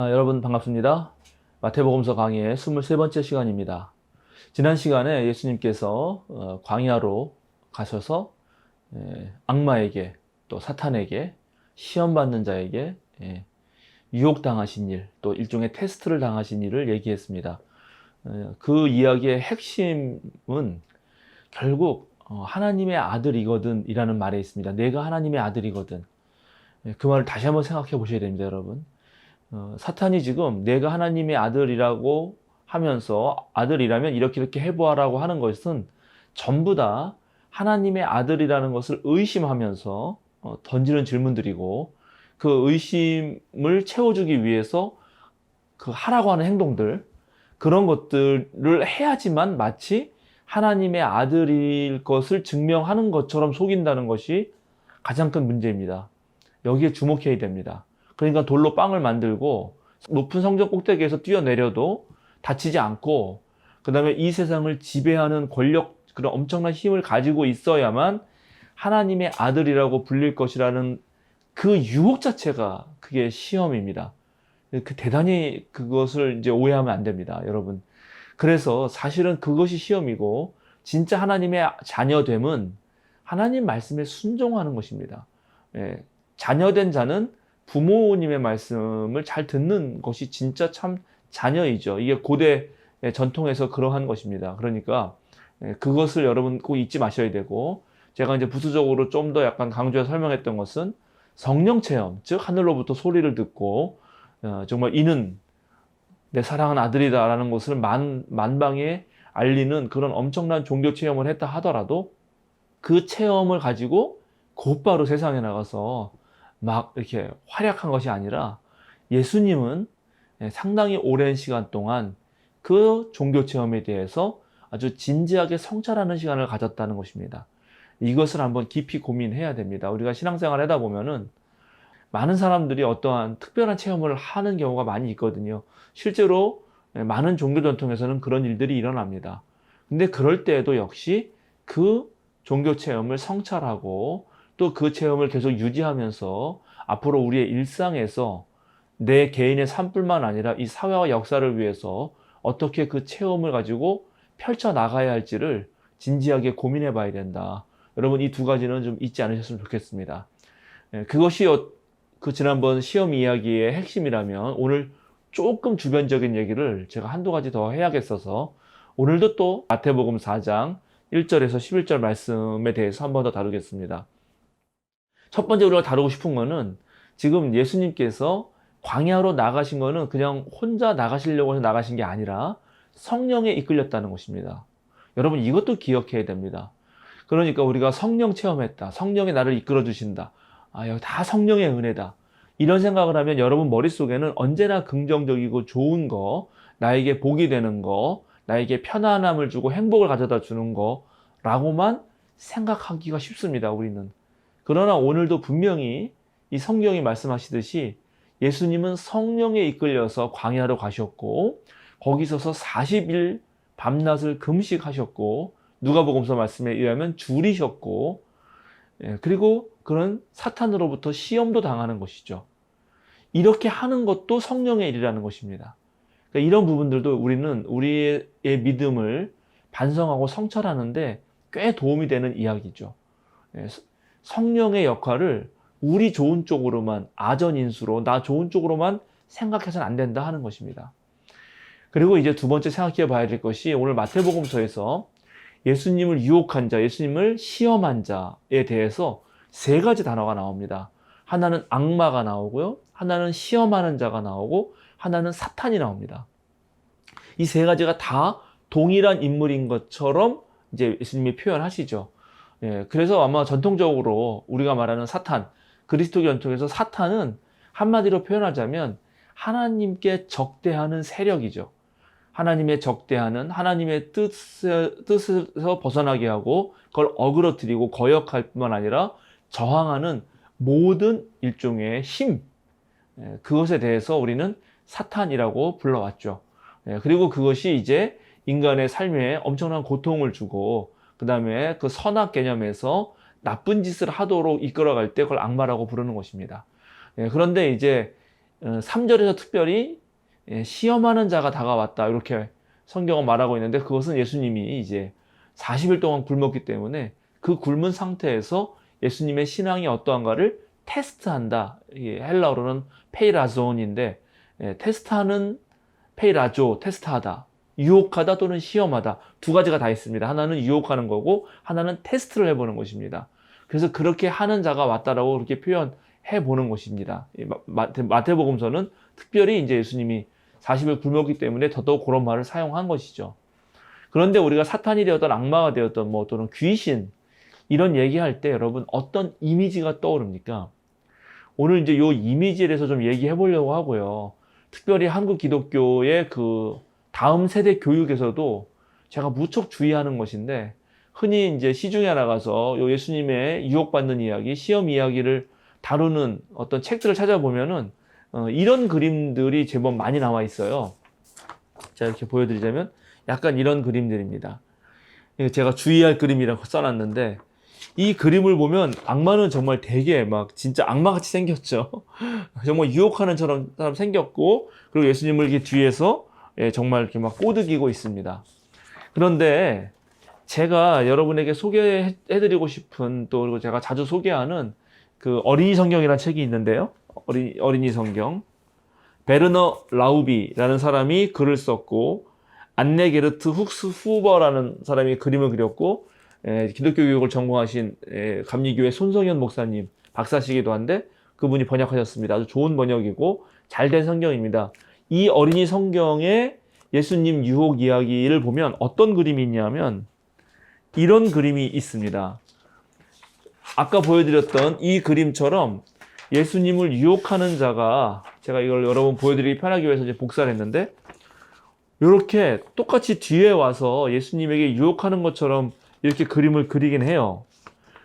아, 여러분 반갑습니다. 마태복음서 강의의 23번째 시간입니다. 지난 시간에 예수님께서 어, 광야로 가셔서 예, 악마에게 또 사탄에게 시험받는 자에게 예, 유혹당하신 일, 또 일종의 테스트를 당하신 일을 얘기했습니다. 어, 그 이야기의 핵심은 결국 어, 하나님의 아들이거든 이라는 말에 있습니다. 내가 하나님의 아들이거든. 예, 그 말을 다시 한번 생각해 보셔야 됩니다, 여러분. 어, 사탄이 지금 내가 하나님의 아들이라고 하면서 아들이라면 이렇게 이렇게 해보아라고 하는 것은 전부 다 하나님의 아들이라는 것을 의심하면서 어, 던지는 질문들이고 그 의심을 채워주기 위해서 그 하라고 하는 행동들 그런 것들을 해야지만 마치 하나님의 아들일 것을 증명하는 것처럼 속인다는 것이 가장 큰 문제입니다. 여기에 주목해야 됩니다. 그러니까 돌로 빵을 만들고 높은 성전 꼭대기에서 뛰어내려도 다치지 않고 그 다음에 이 세상을 지배하는 권력 그런 엄청난 힘을 가지고 있어야만 하나님의 아들이라고 불릴 것이라는 그 유혹 자체가 그게 시험입니다. 그 대단히 그것을 이제 오해하면 안 됩니다, 여러분. 그래서 사실은 그것이 시험이고 진짜 하나님의 자녀됨은 하나님 말씀에 순종하는 것입니다. 예, 자녀된 자는 부모님의 말씀을 잘 듣는 것이 진짜 참 자녀이죠. 이게 고대 전통에서 그러한 것입니다. 그러니까 예, 그것을 여러분 꼭 잊지 마셔야 되고 제가 이제 부수적으로 좀 더 약간 강조해 설명했던 것은 성령 체험, 즉 하늘로부터 소리를 듣고 어, 정말 이는 내 사랑하는 아들이다라는 것을 만 만방에 알리는 그런 엄청난 종교 체험을 했다 하더라도 그 체험을 가지고 곧바로 세상에 나가서 막 이렇게 활약한 것이 아니라 예수님은 예, 상당히 오랜 시간 동안 그 종교 체험에 대해서 아주 진지하게 성찰하는 시간을 가졌다는 것입니다. 이것을 한번 깊이 고민해야 됩니다. 우리가 신앙생활 하다 보면은 많은 사람들이 어떠한 특별한 체험을 하는 경우가 많이 있거든요. 실제로 예, 많은 종교 전통에서는 그런 일들이 일어납니다. 근데 그럴 때에도 역시 그 종교 체험을 성찰하고 또 그 체험을 계속 유지하면서 앞으로 우리의 일상에서 내 개인의 삶뿐만 아니라 이 사회와 역사를 위해서 어떻게 그 체험을 가지고 펼쳐 나가야 할지를 진지하게 고민해 봐야 된다. 여러분 이 두 가지는 좀 잊지 않으셨으면 좋겠습니다. 예, 그것이 어- 그 지난번 시험 이야기의 핵심이라면 오늘 조금 주변적인 얘기를 제가 한두 가지 더 해야겠어서 오늘도 또 마태복음 4장 1절에서 11절 말씀에 대해서 한 번 더 다루겠습니다. 첫 번째 우리가 다루고 싶은 거는 지금 예수님께서 광야로 나가신 거는 그냥 혼자 나가시려고 해서 나가신 게 아니라 성령에 이끌렸다는 것입니다. 여러분 이것도 기억해야 됩니다. 그러니까 우리가 성령 체험했다. 성령이 나를 이끌어 주신다. 아, 여기 다 성령의 은혜다. 이런 생각을 하면 여러분 머릿속에는 언제나 긍정적이고 좋은 거, 나에게 복이 되는 거, 나에게 편안함을 주고 행복을 가져다 주는 거, 라고만 생각하기가 쉽습니다, 우리는. 그러나 오늘도 분명히 이 성경이 말씀하시듯이 예수님은 성령에 이끌려서 광야로 가셨고, 거기서서 40일 밤낮을 금식하셨고, 누가복음서 말씀에 의하면 줄이셨고, 예, 그리고 그런 사탄으로부터 시험도 당하는 것이죠. 이렇게 하는 것도 성령의 일이라는 것입니다. 그러니까 이런 부분들도 우리는 우리의 믿음을 반성하고 성찰하는데 꽤 도움이 되는 이야기죠. 예, 성령의 역할을 우리 좋은 쪽으로만 아전인수로 나 좋은 쪽으로만 생각해서는 안 된다 하는 것입니다. 그리고 이제 두 번째 생각해 봐야 될 것이 오늘 마태복음서에서 예수님을 유혹한 자, 예수님을 시험한 자에 대해서 세 가지 단어가 나옵니다. 하나는 악마가 나오고요. 하나는 시험하는 자가 나오고 하나는 사탄이 나옵니다. 이 세 가지가 다 동일한 인물인 것처럼 이제 예수님이 표현하시죠. 예, 그래서 아마 전통적으로 우리가 말하는 사탄, 그리스도 전통에서 사탄은 한마디로 표현하자면 하나님께 적대하는 세력이죠. 하나님의 적대하는 하나님의 뜻에, 뜻에서 벗어나게 하고 그걸 어그러뜨리고 거역할 뿐만 아니라 저항하는 모든 일종의 힘 예, 그것에 대해서 우리는 사탄이라고 불러왔죠. 예, 그리고 그것이 이제 인간의 삶에 엄청난 고통을 주고 그 다음에 그 선악 개념에서 나쁜 짓을 하도록 이끌어갈 때 그걸 악마라고 부르는 것입니다. 예, 그런데 이제 3절에서 특별히 예, 시험하는 자가 다가왔다. 이렇게 성경은 말하고 있는데 그것은 예수님이 이제 40일 동안 굶었기 때문에 그 굶은 상태에서 예수님의 신앙이 어떠한가를 테스트한다. 헬라어로는 페이라존인데 예, 테스트하는 페이라조, 테스트하다. 유혹하다 또는 시험하다. 두 가지가 다 있습니다. 하나는 유혹하는 거고 하나는 테스트를 해보는 것입니다. 그래서 그렇게 하는 자가 왔다라고 그렇게 표현해 보는 것입니다. 마태복음서는 특별히 이제 예수님이 40일 굶었기 때문에 더더욱 그런 말을 사용한 것이죠. 그런데 우리가 사탄이 되었던 악마가 되었던 뭐 또는 귀신 이런 얘기할 때 여러분 어떤 이미지가 떠오릅니까? 오늘 이제 요 이미지에 대해서 좀 얘기해 보려고 하고요. 특별히 한국 기독교의 그 다음 세대 교육에서도 제가 무척 주의하는 것인데 흔히 이제 시중에 나가서 요 예수님의 유혹받는 이야기, 시험 이야기를 다루는 어떤 책들을 찾아보면은 어, 이런 그림들이 제법 많이 나와 있어요. 자, 이렇게 보여드리자면 약간 이런 그림들입니다. 이거 제가 주의할 그림이라고 써놨는데 이 그림을 보면 악마는 정말 되게 막 진짜 악마같이 생겼죠. 정말 유혹하는 처럼 사람 생겼고 그리고 예수님을 이렇게 뒤에서 예, 정말 이렇게 막 꼬드기고 있습니다. 그런데 제가 여러분에게 소개해드리고 싶은 또 그리고 제가 자주 소개하는 그 어린이 성경이라는 책이 있는데요. 어린, 어린이 성경. 베르너 라우비라는 사람이 글을 썼고 안네 게르트 훅스 후버라는 사람이 그림을 그렸고 에, 기독교 교육을 전공하신 에, 감리교회 손성현 목사님 박사시기도 한데 그분이 번역하셨습니다. 아주 좋은 번역이고 잘 된 성경입니다. 이 어린이 성경의 예수님 유혹 이야기를 보면 어떤 그림이 있냐면 이런 그림이 있습니다. 아까 보여드렸던 이 그림처럼 예수님을 유혹하는 자가 제가 이걸 여러분 보여드리기 편하기 위해서 이제 복사를 했는데 이렇게 똑같이 뒤에 와서 예수님에게 유혹하는 것처럼 이렇게 그림을 그리긴 해요.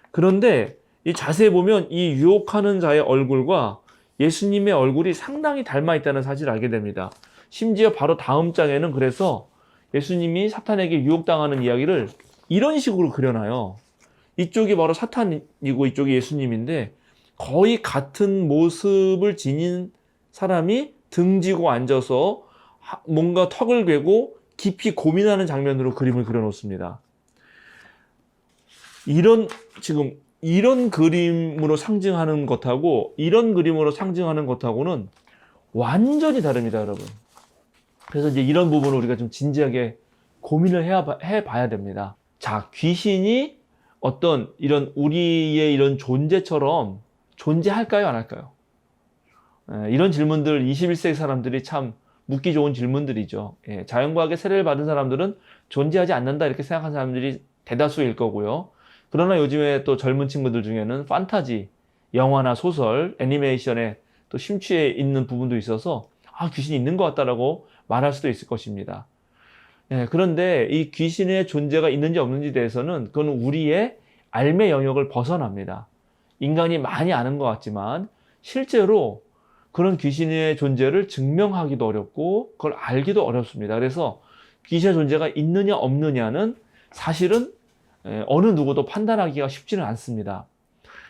그런데 이 자세히 보면 이 유혹하는 자의 얼굴과 예수님의 얼굴이 상당히 닮아 있다는 사실을 알게 됩니다. 심지어 바로 다음 장에는 그래서 예수님이 사탄에게 유혹당하는 이야기를 이런 식으로 그려놔요. 이쪽이 바로 사탄이고 이쪽이 예수님인데 거의 같은 모습을 지닌 사람이 등지고 앉아서 하- 뭔가 턱을 괴고 깊이 고민하는 장면으로 그림을 그려놓습니다. 이런 지금 이런 그림으로 상징하는 것하고 이런 그림으로 상징하는 것하고는 완전히 다릅니다, 여러분. 그래서 이제 이런 부분을 우리가 좀 진지하게 고민을 해야, 해봐야 됩니다. 자, 귀신이 어떤 이런 우리의 이런 존재처럼 존재할까요, 안 할까요? 에, 이런 질문들 21세기 사람들이 참 묻기 좋은 질문들이죠. 예, 자연과학의 세례를 받은 사람들은 존재하지 않는다 이렇게 생각하는 사람들이 대다수일 거고요. 그러나 요즘에 또 젊은 친구들 중에는 판타지, 영화나 소설, 애니메이션에 또 심취해 있는 부분도 있어서 아, 귀신이 있는 것 같다라고 말할 수도 있을 것입니다. 예, 그런데 이 귀신의 존재가 있는지 없는지 대해서는 그건 우리의 알매 영역을 벗어납니다. 인간이 많이 아는 것 같지만 실제로 그런 귀신의 존재를 증명하기도 어렵고 그걸 알기도 어렵습니다. 그래서 귀신의 존재가 있느냐 없느냐는 사실은 에, 어느 누구도 판단하기가 쉽지는 않습니다.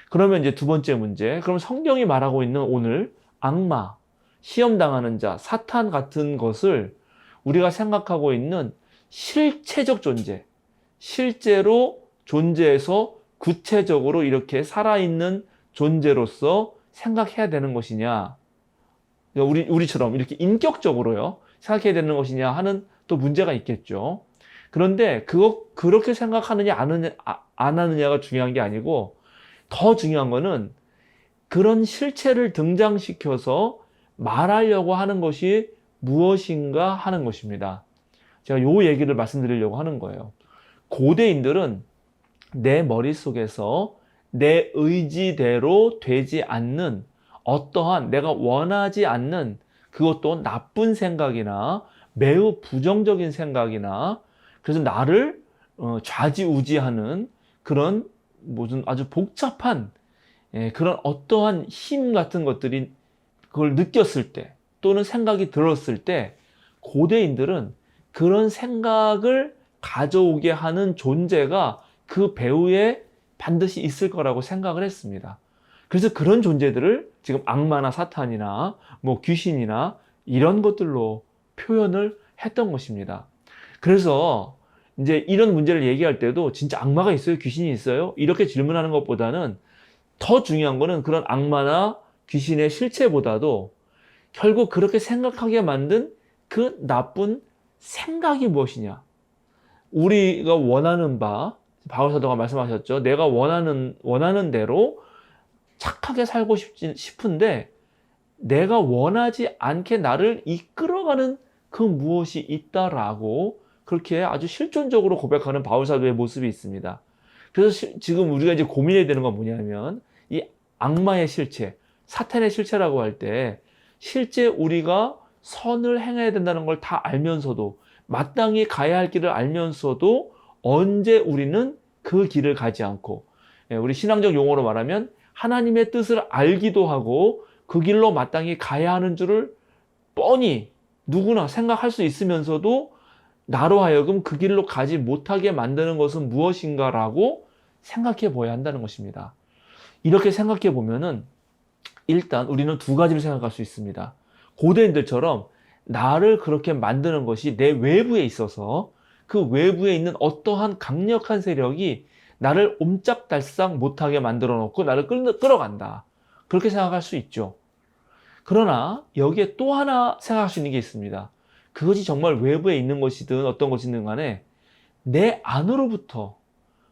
그러면 이제 두 번째 문제. 그럼 성경이 말하고 있는 오늘 악마, 시험당하는 자, 사탄 같은 것을 우리가 생각하고 있는 실체적 존재, 실제로 존재해서 구체적으로 이렇게 살아있는 존재로서 생각해야 되는 것이냐. 우리, 우리처럼 이렇게 인격적으로요. 생각해야 되는 것이냐 하는 또 문제가 있겠죠. 그런데 그거, 그렇게 생각하느냐, 안, 하느냐, 아- 안 하느냐가 중요한 게 아니고 더 중요한 거는 그런 실체를 등장시켜서 말하려고 하는 것이 무엇인가 하는 것입니다. 제가 요 얘기를 말씀드리려고 하는 거예요. 고대인들은 내 머릿속에서 내 의지대로 되지 않는 어떠한 내가 원하지 않는 그것도 나쁜 생각이나 매우 부정적인 생각이나 그래서 나를 어, 좌지우지하는 그런 무슨 아주 복잡한 예, 그런 어떠한 힘 같은 것들이 그걸 느꼈을 때 또는 생각이 들었을 때 고대인들은 그런 생각을 가져오게 하는 존재가 그 배후에 반드시 있을 거라고 생각을 했습니다. 그래서 그런 존재들을 지금 악마나 사탄이나 뭐 귀신이나 이런 것들로 표현을 했던 것입니다. 그래서 이제 이런 문제를 얘기할 때도 진짜 악마가 있어요? 귀신이 있어요? 이렇게 질문하는 것보다는 더 중요한 거는 그런 악마나 귀신의 실체보다도 결국 그렇게 생각하게 만든 그 나쁜 생각이 무엇이냐. 우리가 원하는 바, 바울 사도가 말씀하셨죠. 내가 원하는, 원하는 대로 착하게 살고 싶지, 싶은데 내가 원하지 않게 나를 이끌어가는 그 무엇이 있다라고 그렇게 아주 실존적으로 고백하는 바울 사도의 모습이 있습니다. 그래서 시- 지금 우리가 이제 고민해야 되는 건 뭐냐면 이 악마의 실체, 사탄의 실체라고 할 때 실제 우리가 선을 행해야 된다는 걸 다 알면서도 마땅히 가야 할 길을 알면서도 언제 우리는 그 길을 가지 않고 예, 우리 신앙적 용어로 말하면 하나님의 뜻을 알기도 하고 그 길로 마땅히 가야 하는 줄을 뻔히 누구나 생각할 수 있으면서도 나로 하여금 그 길로 가지 못하게 만드는 것은 무엇인가라고 생각해 보아야 한다는 것입니다. 이렇게 생각해 보면은 일단 우리는 두 가지를 생각할 수 있습니다. 고대인들처럼 나를 그렇게 만드는 것이 내 외부에 있어서 그 외부에 있는 어떠한 강력한 세력이 나를 옴짝달싹 못하게 만들어 놓고 나를 끌, 끌어간다. 그렇게 생각할 수 있죠. 그러나 여기에 또 하나 생각할 수 있는 게 있습니다. 그것이 정말 외부에 있는 것이든 어떤 것이든 간에 내 안으로부터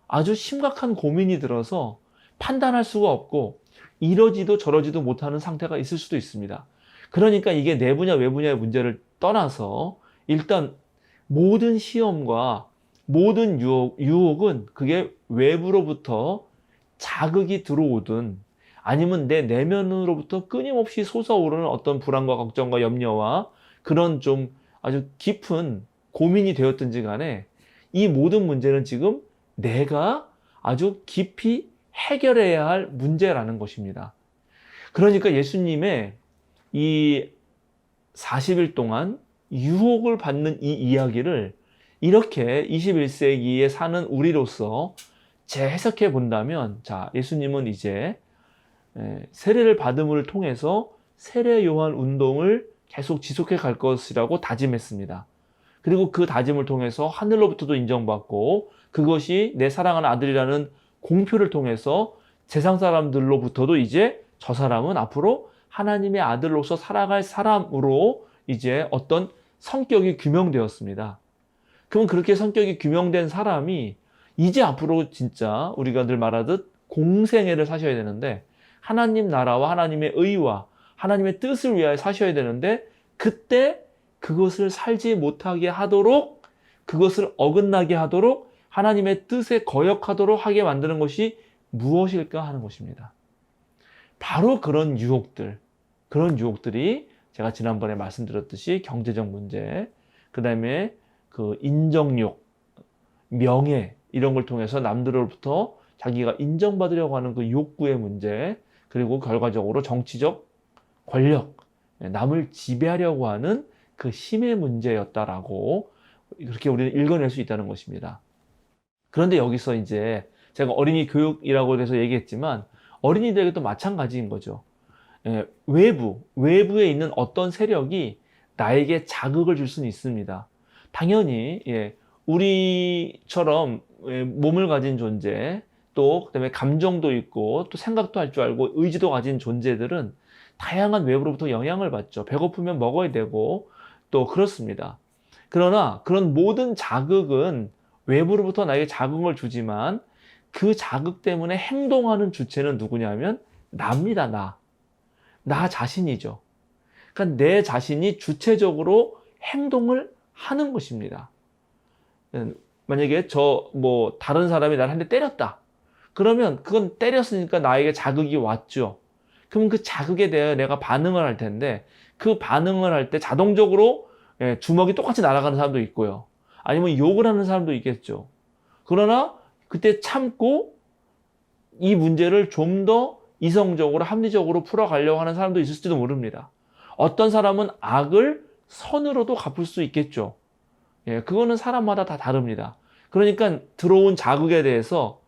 아주 심각한 고민이 들어서 판단할 수가 없고 이러지도 저러지도 못하는 상태가 있을 수도 있습니다. 그러니까 이게 내부냐 외부냐의 문제를 떠나서 일단 모든 시험과 모든 유혹, 유혹은 그게 외부로부터 자극이 들어오든 아니면 내 내면으로부터 끊임없이 솟아오르는 어떤 불안과 걱정과 염려와 그런 좀 아주 깊은 고민이 되었든지 간에 이 모든 문제는 지금 내가 아주 깊이 해결해야 할 문제라는 것입니다. 그러니까 예수님의 이 40일 동안 유혹을 받는 이 이야기를 이렇게 21세기에 사는 우리로서 재해석해 본다면, 자, 예수님은 이제 에, 세례를 받음을 통해서 세례 요한 운동을 계속 지속해 갈 것이라고 다짐했습니다. 그리고 그 다짐을 통해서 하늘로부터도 인정받고 그것이 내 사랑하는 아들이라는 공표를 통해서 세상 사람들로부터도 이제 저 사람은 앞으로 하나님의 아들로서 살아갈 사람으로 이제 어떤 성격이 규명되었습니다. 그럼 그렇게 성격이 규명된 사람이 이제 앞으로 진짜 우리가 늘 말하듯 공생애를 사셔야 되는데 하나님 나라와 하나님의 의와 하나님의 뜻을 위하여 사셔야 되는데 그때 그것을 살지 못하게 하도록 그것을 어긋나게 하도록 하나님의 뜻에 거역하도록 하게 만드는 것이 무엇일까 하는 것입니다. 바로 그런 유혹들, 그런 유혹들이 제가 지난번에 말씀드렸듯이 경제적 문제, 그 다음에 그 인정욕, 명예, 이런 걸 통해서 남들로부터 자기가 인정받으려고 하는 그 욕구의 문제, 그리고 결과적으로 정치적 권력, 남을 지배하려고 하는 그 힘의 문제였다라고 그렇게 우리는 읽어낼 수 있다는 것입니다. 그런데 여기서 이제 제가 어린이 교육이라고 해서 얘기했지만 어린이들에게도 마찬가지인 거죠. 예, 외부, 외부에 있는 어떤 세력이 나에게 자극을 줄 수는 있습니다. 당연히, 예, 우리처럼 예, 몸을 가진 존재, 또 그다음에 감정도 있고 또 생각도 할 줄 알고 의지도 가진 존재들은 다양한 외부로부터 영향을 받죠. 배고프면 먹어야 되고 또 그렇습니다. 그러나 그런 모든 자극은 외부로부터 나에게 자극을 주지만 그 자극 때문에 행동하는 주체는 누구냐면 나입니다, 나. 나 자신이죠. 그러니까 내 자신이 주체적으로 행동을 하는 것입니다. 음, 만약에 저 뭐 다른 사람이 나를 한 대 때렸다. 그러면 그건 때렸으니까 나에게 자극이 왔죠. 그럼 그 자극에 대해 내가 반응을 할 텐데 그 반응을 할 때 자동적으로 예, 주먹이 똑같이 날아가는 사람도 있고요. 아니면 욕을 하는 사람도 있겠죠. 그러나 그때 참고 이 문제를 좀 더 이성적으로 합리적으로 풀어가려고 하는 사람도 있을지도 모릅니다. 어떤 사람은 악을 선으로도 갚을 수 있겠죠. 예, 그거는 사람마다 다 다릅니다. 그러니까 들어온 자극에 대해서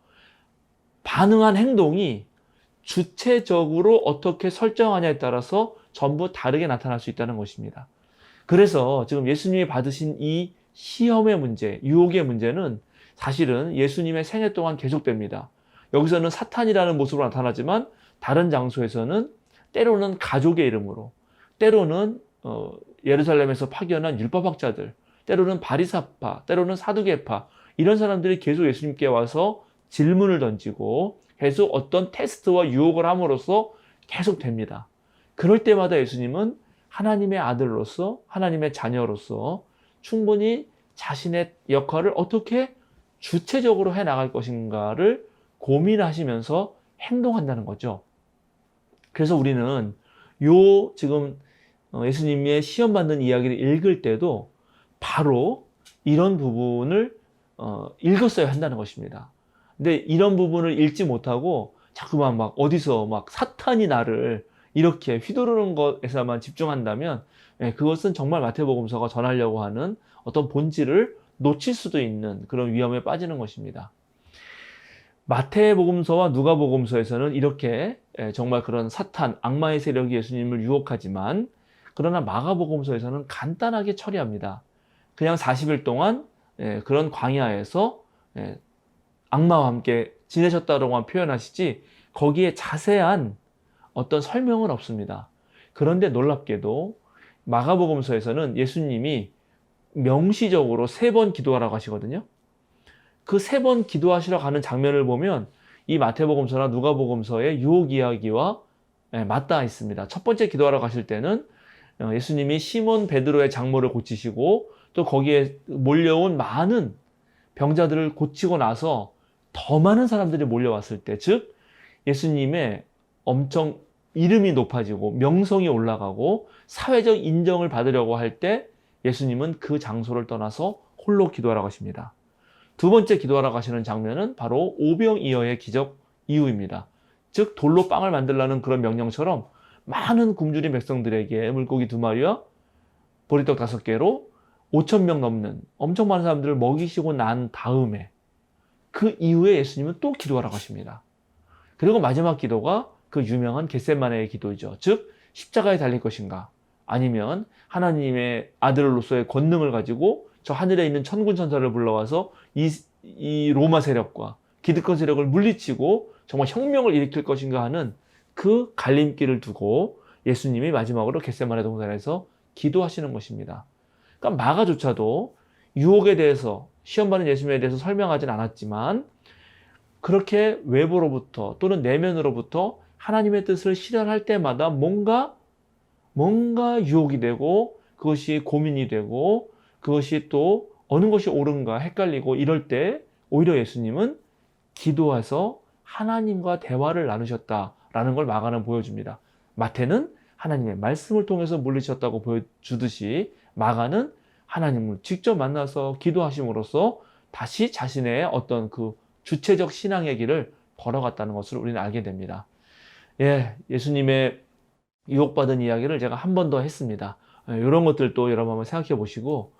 반응한 행동이 주체적으로 어떻게 설정하냐에 따라서 전부 다르게 나타날 수 있다는 것입니다. 그래서 지금 예수님이 받으신 이 시험의 문제, 유혹의 문제는 사실은 예수님의 생애 동안 계속됩니다. 여기서는 사탄이라는 모습으로 나타나지만 다른 장소에서는 때로는 가족의 이름으로, 때로는 어, 예루살렘에서 파견한 율법학자들, 때로는 바리사파, 때로는 사두개파 이런 사람들이 계속 예수님께 와서 질문을 던지고 계속 어떤 테스트와 유혹을 함으로써 계속 됩니다. 그럴 때마다 예수님은 하나님의 아들로서 하나님의 자녀로서 충분히 자신의 역할을 어떻게 주체적으로 해 나갈 것인가를 고민하시면서 행동한다는 거죠. 그래서 우리는 요 지금 어, 예수님의 시험 받는 이야기를 읽을 때도 바로 이런 부분을 어, 읽었어야 한다는 것입니다. 근데 이런 부분을 읽지 못하고 자꾸만 막 어디서 막 사탄이 나를 이렇게 휘두르는 것에서만 집중한다면 예, 그것은 정말 마태복음서가 전하려고 하는 어떤 본질을 놓칠 수도 있는 그런 위험에 빠지는 것입니다. 마태복음서와 누가복음서에서는 이렇게 예, 정말 그런 사탄, 악마의 세력이 예수님을 유혹하지만 그러나 마가복음서에서는 간단하게 처리합니다. 그냥 40일 동안 예, 그런 광야에서 예, 악마와 함께 지내셨다고만 표현하시지 거기에 자세한 어떤 설명은 없습니다. 그런데 놀랍게도 마가복음서에서는 예수님이 명시적으로 세 번 기도하라고 하시거든요. 그 세 번 기도하시러 가는 장면을 보면 이 마태복음서나 누가복음서의 유혹 이야기와 예, 맞닿아 있습니다. 첫 번째 기도하러 가실 때는 어, 예수님이 시몬 베드로의 장모를 고치시고 또 거기에 몰려온 많은 병자들을 고치고 나서 더 많은 사람들이 몰려왔을 때, 즉 예수님의 엄청 이름이 높아지고 명성이 올라가고 사회적 인정을 받으려고 할 때 예수님은 그 장소를 떠나서 홀로 기도하러 가십니다. 두 번째 기도하러 가시는 장면은 바로 오병이어의 기적 이후입니다. 즉 돌로 빵을 만들라는 그런 명령처럼 많은 굶주린 백성들에게 물고기 두 마리와 보리떡 다섯 개로 5천 명 넘는 엄청 많은 사람들을 먹이시고 난 다음에 그 이후에 예수님은 또 기도하러 가십니다. 그리고 마지막 기도가 그 유명한 겟세마네의 기도이죠. 즉 십자가에 달릴 것인가 아니면 하나님의 아들로서의 권능을 가지고 저 하늘에 있는 천군 천사를 불러와서 이, 이 로마 세력과 기득권 세력을 물리치고 정말 혁명을 일으킬 것인가 하는 그 갈림길을 두고 예수님이 마지막으로 겟세마네 동산에서 기도하시는 것입니다. 그러니까 마가조차도 유혹에 대해서 시험 받는 예수님에 대해서 설명하진 않았지만 그렇게 외부로부터 또는 내면으로부터 하나님의 뜻을 실현할 때마다 뭔가 뭔가 유혹이 되고 그것이 고민이 되고 그것이 또 어느 것이 옳은가 헷갈리고 이럴 때 오히려 예수님은 기도해서 하나님과 대화를 나누셨다라는 걸 마가는 보여줍니다. 마태는 하나님의 말씀을 통해서 물리셨다고 보여주듯이 마가는 하나님을 직접 만나서 기도하심으로써 다시 자신의 어떤 그 주체적 신앙의 길을 걸어갔다는 것을 우리는 알게 됩니다. 예, 예수님의 유혹받은 이야기를 제가 한 번 더 했습니다. 예, 이런 것들도 여러분 한번 생각해 보시고,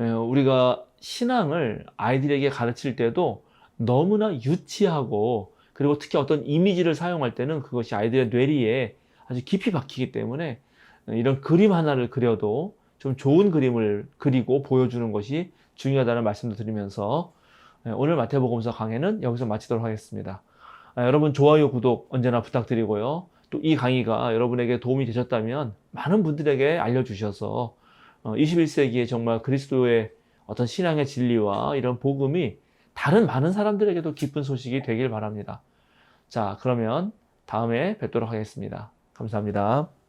예, 우리가 신앙을 아이들에게 가르칠 때도 너무나 유치하고, 그리고 특히 어떤 이미지를 사용할 때는 그것이 아이들의 뇌리에 아주 깊이 박히기 때문에 이런 그림 하나를 그려도 좀 좋은 그림을 그리고 보여주는 것이 중요하다는 말씀도 드리면서 예, 오늘 마태복음서 강해는 여기서 마치도록 하겠습니다. 아, 여러분 좋아요, 구독 언제나 부탁드리고요. 또 이 강의가 여러분에게 도움이 되셨다면 많은 분들에게 알려주셔서 21세기에 어, 정말 그리스도의 어떤 신앙의 진리와 이런 복음이 다른 많은 사람들에게도 기쁜 소식이 되길 바랍니다. 자, 그러면 다음에 뵙도록 하겠습니다. 감사합니다.